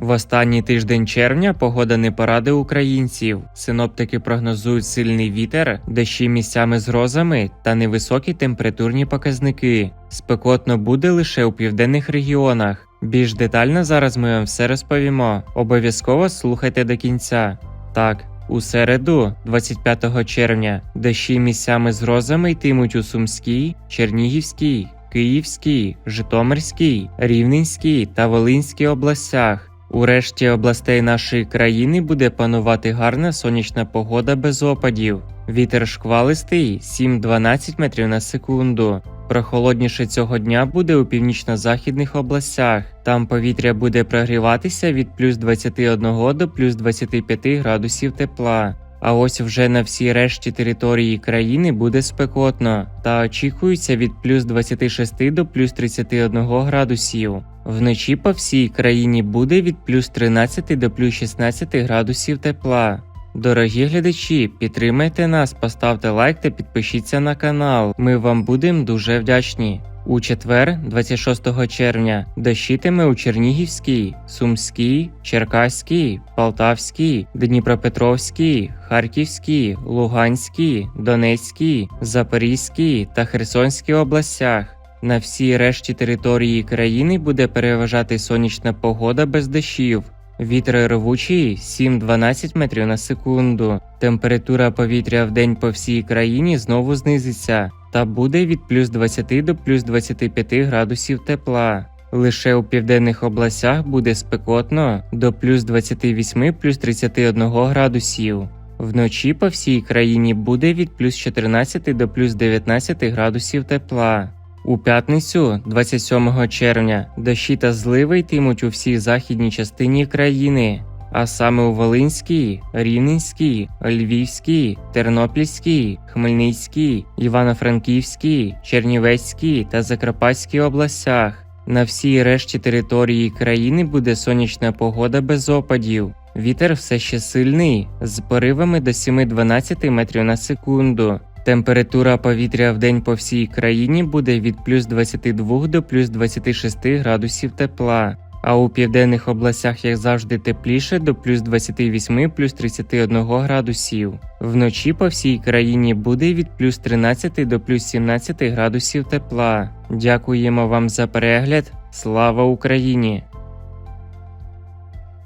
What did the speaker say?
В останній тиждень червня погода не поради українців. Синоптики прогнозують сильний вітер, дощі місцями з грозами та невисокі температурні показники. Спекотно буде лише у південних регіонах. Більш детально зараз ми вам все розповімо. Обов'язково слухайте до кінця. Так, у середу, 25 червня, дощі місцями з грозами йтимуть у Сумській, Чернігівській, Київській, Житомирській, Рівненській та Волинській областях. У решті областей нашої країни буде панувати гарна сонячна погода без опадів. Вітер шквалистий 7-12 метрів на секунду. Прохолодніше цього дня буде у північно-західних областях. Там повітря буде прогріватися від плюс 21 до плюс 25 градусів тепла. А ось вже на всій решті території країни буде спекотно та очікується від плюс 26 до плюс 31 градусів. Вночі по всій країні буде від плюс 13 до плюс 16 градусів тепла. Дорогі глядачі, підтримайте нас, поставте лайк та підпишіться на канал. Ми вам будемо дуже вдячні. У четвер, 26 червня, дощитиме у Чернігівській, Сумській, Черкаській, Полтавській, Дніпропетровській, Харківській, Луганській, Донецькій, Запорізькій та Херсонській областях. На всій решті території країни буде переважати сонячна погода без дощів. Вітер рвучий 7-12 метрів на секунду. Температура повітря в день по всій країні знову знизиться та буде від плюс 20 до плюс 25 градусів тепла. Лише у південних областях буде спекотно до плюс 28 плюс 31 градусів. Вночі по всій країні буде від плюс 14 до плюс 19 градусів тепла. У п'ятницю, 27 червня, дощі та зливи йтимуть у всій західній частині країни, а саме у Волинській, Рівненській, Львівській, Тернопільській, Хмельницькій, Івано-Франківській, Чернівецькій та Закарпатській областях. На всій решті території країни буде сонячна погода без опадів. Вітер все ще сильний, з поривами до 7-12 метрів на секунду. Температура повітря в день по всій країні буде від плюс 22 до плюс 26 градусів тепла, а у південних областях, як завжди, тепліше до плюс 28 плюс 31 градусів. Вночі по всій країні буде від плюс 13 до плюс 17 градусів тепла. Дякуємо вам за перегляд. Слава Україні!